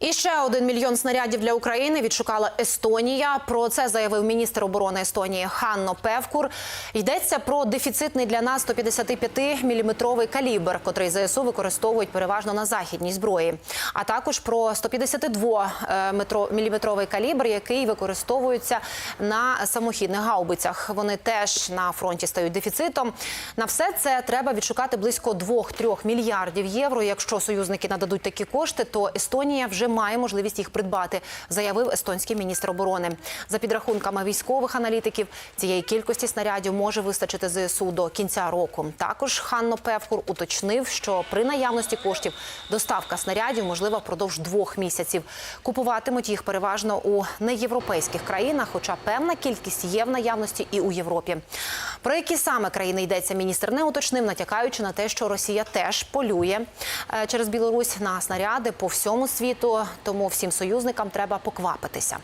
І ще один мільйон снарядів для України відшукала Естонія. Про це заявив міністр оборони Естонії Ханно Певкур. Йдеться про дефіцитний для нас 155-мм калібр, котрий ЗСУ використовують переважно на західній зброї, а також про 152-мм калібр, який використовується на самохідних гаубицях. Вони теж на фронті стають дефіцитом. На все це треба відшукати близько 2-3 мільярдів євро. Якщо союзники нададуть такі кошти, то Естонія вже має можливість їх придбати, заявив естонський міністр оборони. За підрахунками військових аналітиків, цієї кількості снарядів може вистачити ЗСУ до кінця року. Також Ханно Певкур уточнив, що при наявності коштів доставка снарядів можлива впродовж двох місяців. Купуватимуть їх переважно у неєвропейських країнах, хоча певна кількість є в наявності і у Європі. Про які саме країни йдеться, міністр не уточнив, натякаючи на те, що Росія теж полює е, через Білорусь на снаряди по всьому світу. Тому всім союзникам треба поквапитися.